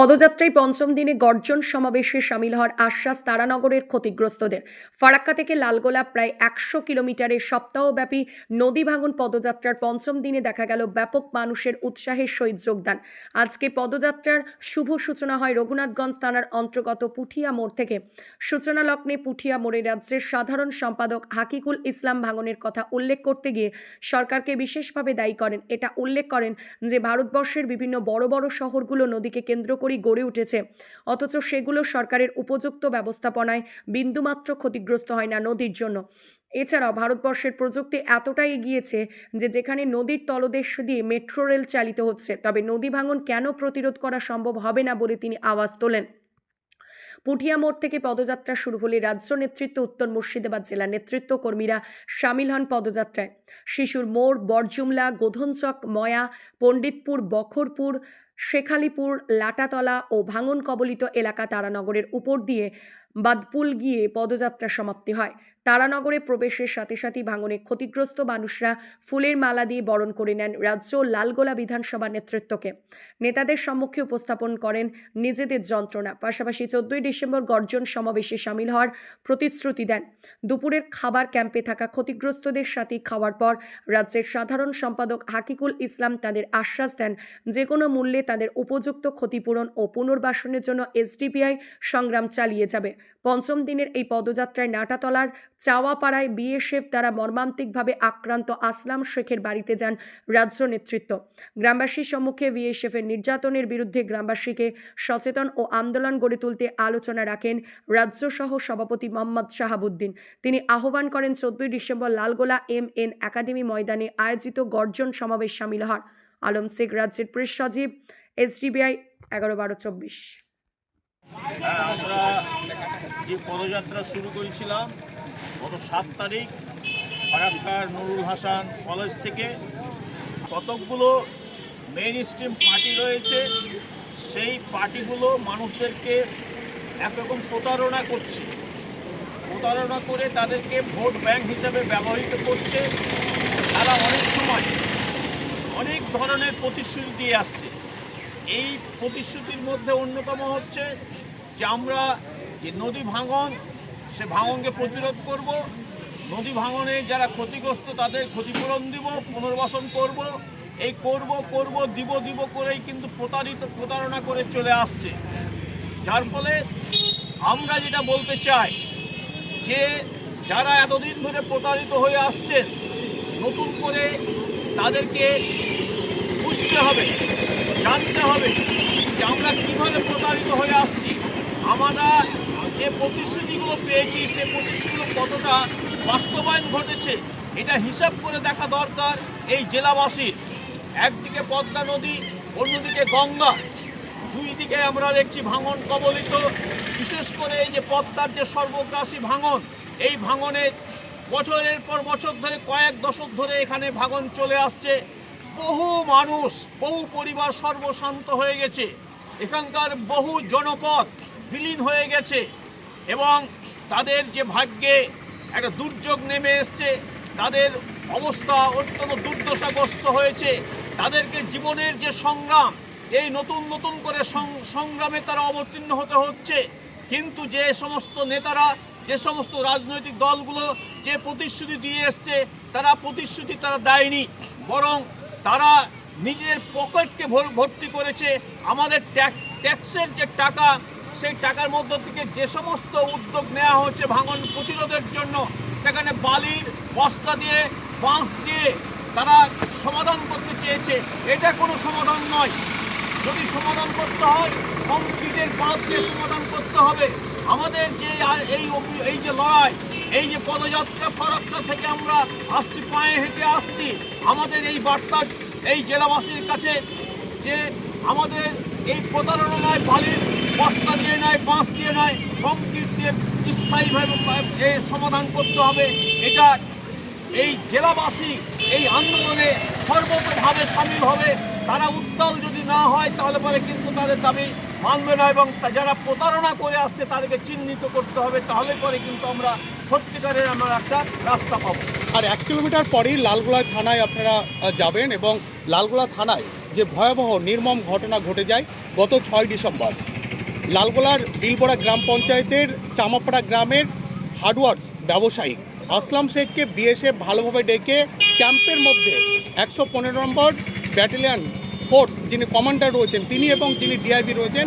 পদযাত্রায় পঞ্চম দিনে গর্জন সমাবেশে সামিল হওয়ার আশ্বাস তারানগরের ক্ষতিগ্রস্তদের। ফারাক্কা থেকে লালগোলা প্রায় একশো কিলোমিটারের সপ্তাহব্যাপী নদী ভাঙন পদযাত্রার পঞ্চম দিনে দেখা গেল ব্যাপক মানুষের উৎসাহের সহিত যোগদান। আজকে পদযাত্রার শুভ সূচনা হয় রঘুনাথগঞ্জ থানার অন্তর্গত পুঠিয়া মোড় থেকে। সূচনা লগ্নে পুঠিয়া মোড়ে রাজ্যের সাধারণ সম্পাদক হাকিকুল ইসলাম ভাঙনের কথা উল্লেখ করতে গিয়ে সরকারকে বিশেষভাবে দায়ী করেন। এটা উল্লেখ করেন যে, ভারতবর্ষের বিভিন্ন বড় বড় শহরগুলো নদীকে কেন্দ্র করেই গড়ে উঠেছে। অথচ সেগুলো সরকারের উপযুক্ত ব্যবস্থাপনায় বিন্দুমাত্র ক্ষতিগ্রস্ত হয় না নদীর জন্য। এছাড়াও ভারতবর্ষের প্রযুক্তি এতটাই এগিয়েছে যে যেখানে নদীর তলদেশ দিয়ে মেট্রো রেল চালিত হচ্ছে, তবে নদী ভাঙন কেন প্রতিরোধ করা সম্ভব হবে না বলে তিনি আওয়াজ তোলেন। পুঠিয়া মোড় থেকে পদযাত্রা শুরু হলে রাজ্য নেতৃত্ব উত্তর মুর্শিদাবাদ জেলা নেতৃত্ব কর্মীরা সামিল হন পদযাত্রায়। শিশুর মোড়, বরজুমলা, গোধনচক, ময়া, পণ্ডিতপুর, বখরপুর শেখালিপুর লাটাতলা ও ভাঙন কবলিত এলাকা তারানগরের উপর দিয়ে বাদপুল গিয়ে পদযাত্রা সমাপ্তি হয়। তারানগরে প্রবেশের সাথে সাথে ভাঙনে ক্ষতিগ্রস্ত মানুষরা ফুলের মালা দিয়ে বরণ করে নেন রাজ্য লালগোলা বিধানসভা নেতৃত্বকে। নেতাদের সম্মুখে উপস্থাপন করেন নিজেদের যন্ত্রণা। পাশাপাশি চোদ্দই ডিসেম্বর গর্জন সমাবেশে সামিল হওয়ার প্রতিশ্রুতি দেন। দুপুরের খাবার ক্যাম্পে থাকা ক্ষতিগ্রস্তদের সাথে খাওয়ার পর রাজ্যের সাধারণ সম্পাদক হাকিকুল ইসলাম তাদের আশ্বাস দেন যে কোনো মূল্যে তাদের উপযুক্ত ক্ষতিপূরণ ও পুনর্বাসনের জন্য এসডিপিআই সংগ্রাম চালিয়ে যাবে। পঞ্চম দিনের এই পদযাত্রায় নাটাতলার চাওয়াপাড়ায় বিএসএফ দ্বারা মর্মান্তিকভাবে আক্রান্ত আসলাম শেখের বাড়িতে যান রাজ্য নেতৃত্ব। গ্রামবাসীর সম্মুখে বিএসএফের নির্যাতনের বিরুদ্ধে গ্রামবাসীকে সচেতন ও আন্দোলন গড়ে তুলতে আলোচনা রাখেন রাজ্য সহ সভাপতি মোহাম্মদ শাহাবুদ্দিন। তিনি আহ্বান করেন চোদ্দই December Lalgola M N academy ময়দানে আয়োজিত গর্জন সমাবেশ সামিল হওয়ার। আলম শেখ রাজ্যের প্রেস সচিব এসডিবিআই এগারো বারো চব্বিশ। হ্যাঁ, আমরা যে পদযাত্রা শুরু করেছিলাম গত সাত তারিখ ফারাক্কার নুরুল হাসান কলেজ থেকে কতকগুলো মেইন স্ট্রিম পার্টি রয়েছে, সেই পার্টিগুলো মানুষদেরকে একরকম প্রতারণা করছে। প্রতারণা করে তাদেরকে ভোট ব্যাংক হিসাবে ব্যবহৃত করছে। তারা অনেক সময় অনেক ধরনের প্রতিশ্রুতি দিয়ে আসছে। এই প্রতিশ্রুতির মধ্যে অন্যতম হচ্ছে যে আমরা যে নদী ভাঙন সে ভাঙনকে প্রতিরোধ করব। নদী ভাঙনে যারা ক্ষতিগ্রস্ত, তাদের ক্ষতিপূরণ দিব, পুনর্বাসন করব। এই করব করব, দিব দিব করেই কিন্তু প্রতারিত, প্রতারণা করে চলে আসছে। যার ফলে আমরা যেটা বলতে চাই, যে যারা এতদিন ধরে প্রতারিত হয়ে আসছেন, নতুন করে তাদেরকে বুঝতে হবে, জানতে হবে যে আমরা কীভাবে প্রতারিত হয়ে আসছি। আমরা যে প্রতিশ্রুতিগুলো পেয়েছি সে প্রতিশ্রুতিগুলো কতটা বাস্তবায়ন ঘটেছে, এটা হিসাব করে দেখা দরকার এই জেলাবাসীর একদিকে পদ্মা নদী, অন্যদিকে গঙ্গা। দুই দিকে আমরা দেখছি ভাঙন কবলিত। বিশেষ করে এই যে পদ্মার যে সর্বগ্রাসী ভাঙন, এই ভাঙনে বছরের পর বছর ধরে, কয়েক দশক ধরে এখানে ভাঙন চলে আসছে। বহু মানুষ, বহু পরিবার সর্বশান্ত হয়ে গেছে। এখানকার বহু জনপদ বিলীন হয়ে গেছে। এবং তাদের যে ভাগ্যে একটা দুর্যোগ নেমে এসছে, তাদের অবস্থা অত্যন্ত দুর্দশাগ্রস্ত হয়েছে। তাদেরকে জীবনের যে সংগ্রাম, এই নতুন নতুন করে সংগ্রামে তারা অবতীর্ণ হতে হচ্ছে। কিন্তু যে সমস্ত নেতারা, যে সমস্ত রাজনৈতিক দলগুলো যে প্রতিশ্রুতি দিয়ে এসছে, তারা প্রতিশ্রুতি তারা দেয়নি। বরং তারা নিজের পকেটকে ভর্তি করেছে। আমাদের ট্যাক- ট্যাক্সের যে টাকা সেই টাকার মধ্য থেকে যে সমস্ত উদ্যোগ নেওয়া হচ্ছে ভাঙন প্রতিরোধের জন্য, সেখানে বালির বস্তা দিয়ে, বাঁশ দিয়ে তারা সমাধান করতে চেয়েছে। এটা কোনো সমাধান নয়। যদি সমাধান করতে হয়, কংক্রিটের বাঁধ দিয়ে সমাধান করতে হবে। আমাদের যে এই এই যে লড়াই, এই যে পদযাত্রা ফরাক্কা থেকে আমরা আসছি, পায়ে হেঁটে আসছি। আমাদের এই বার্তা এই জেলাবাসীর কাছে যে আমাদের এই প্রতারণায় বালির বস্তা দিয়ে নয় বাঁশ দিয়ে নয় কংক্রিট দিয়ে স্থায়ীভাবে সমাধান করতে হবে, এটা এই জেলাবাসী এই আন্দোলনে সর্বতভাবে সামিল হবে। তারা উত্তাল যদি না হয়, তাহলে পরে কিন্তু তাদের দাবি মানবে না এবং যারা প্রতারণা করে আসছে, তাদেরকে চিহ্নিত করতে হবে। তাহলে পরে কিন্তু আমরা সত্যিকারের আমরা একটা রাস্তা পাবো। আর এক কিলোমিটার পরেই লালগোলা থানায় আপনারা যাবেন এবং লালগোলা থানায় যে ভয়াবহ নির্মম ঘটনা ঘটে যায় গত ছয় ডিসেম্বর, লালগোলার বিলবড়া গ্রাম পঞ্চায়েতের চামাপাড়া গ্রামের হার্ডওয়ার্স ব্যবসায়ী আসলাম শেখকে বিএসএফ ভালোভাবে ডেকে ক্যাম্পের মধ্যে একশো পনেরো নম্বর ব্যাটালিয়ান ফোর্স যিনি কমান্ডার রয়েছেন, তিনি এবং যিনি ডিআইবি রয়েছেন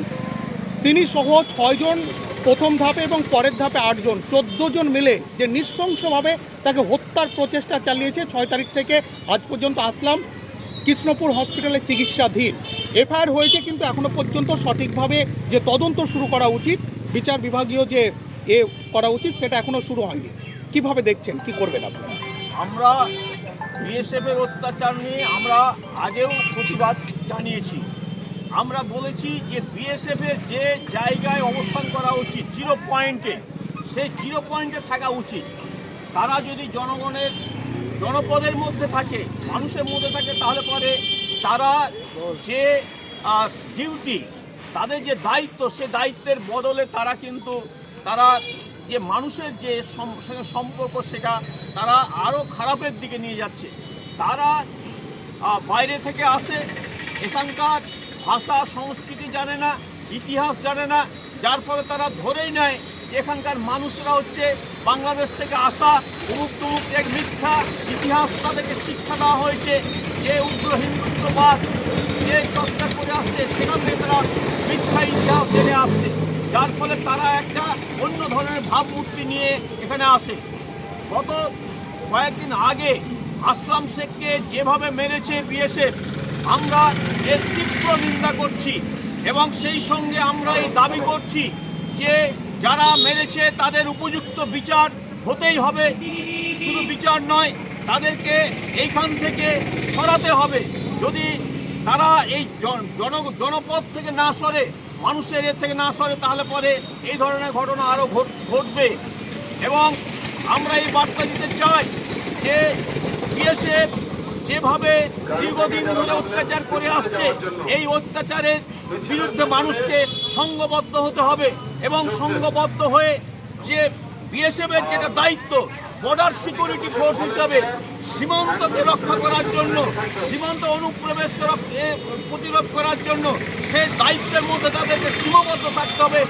তিনি সহ ছয়জন প্রথম ধাপে এবং পরের ধাপে আটজন চোদ্দ জন মিলে যে নৃশংসভাবে তাকে হত্যার প্রচেষ্টা চালিয়েছে, ছয় তারিখ থেকে আজ পর্যন্ত আসলাম কৃষ্ণপুর হসপিটালে চিকিৎসাধীন। এফআইআর হয়েছে কিন্তু এখনও পর্যন্ত সঠিকভাবে যে তদন্ত শুরু করা উচিত, বিচার বিভাগীয় যে এ করা উচিত, সেটা এখনও শুরু হয়নি। কীভাবে দেখছেন, কি করবেন আপনারা? আমরা বিএসএফের অত্যাচার নিয়ে আমরা আগেও প্রতিবাদ জানিয়েছি। আমরা বলেছি যে বিএসএফের যে জায়গায় অবস্থান করা উচিত জিরো পয়েন্টে সেই জিরো পয়েন্টে থাকা উচিত। তারা যদি জনগণের, জনপদের মধ্যে থাকে, মানুষের মধ্যে থাকে, তাহলে পরে তারা যে ডিউটি তাদের যে দায়িত্ব, সে দায়িত্বের বদলে তারা কিন্তু, তারা যে মানুষের যে সম্পর্ক, সেটা তারা আরও খারাপের দিকে নিয়ে যাচ্ছে। তারা বাইরে থেকে আসে, এখানকার ভাষা, সংস্কৃতি জানে না, ইতিহাস জানে না, যার ফলে তারা ধরেই নেয় এখানকার মানুষরা হচ্ছে বাংলাদেশ থেকে আসা উমুক তুমুক এক মিথ্যা, ইতিহাস তাদেরকে শিক্ষা দেওয়া হয়েছে, যে উগ্র হিন্দুত্ববাদ, যে চর্চা করে আসছে, সেখান থেকে তারা মিথ্যা ইতিহাস জেনে আসছে, যার ফলে তারা একটা অন্য ধরনের ভাবমূর্তি নিয়ে এখানে আসে। গত কয়েকদিন আগে আসলাম শেখকে যেভাবে মেরেছে বিএসএফ আমরা এর তীব্র নিন্দা করছি এবং সেই সঙ্গে আমরা এই দাবি করছি যে যারা মেরেছে তাদের উপযুক্ত বিচার হতেই হবে। শুধু বিচার নয়, তাদেরকে এইখান থেকে সরাতে হবে। যদি তারা এই জন- জন, জনপদ থেকে না সরে, মানুষের এর থেকে না সরে, তাহলে পরে এই ধরনের ঘটনা আরও ঘটবে। এবং আমরা এই বার্তা দিতে চাই যে বিএসএফ যেভাবে দীর্ঘদিন ধরে অত্যাচার করে আসছে, এই অত্যাচারের বিরুদ্ধে মানুষকে সংঘবদ্ধ হতে হবে এবং সংঘবদ্ধ হয়ে যে বিএসএফের যেটা দায়িত্ব বর্ডার সিকিউরিটি ফোর্স হিসাবে সীমান্তকে রক্ষা করার জন্য, সীমান্ত অনুপ্রবেশকে প্রতিরোধ করার জন্য সে দায়িত্বের মধ্যে তাদেরকে সীমাবদ্ধ থাকতে হবে।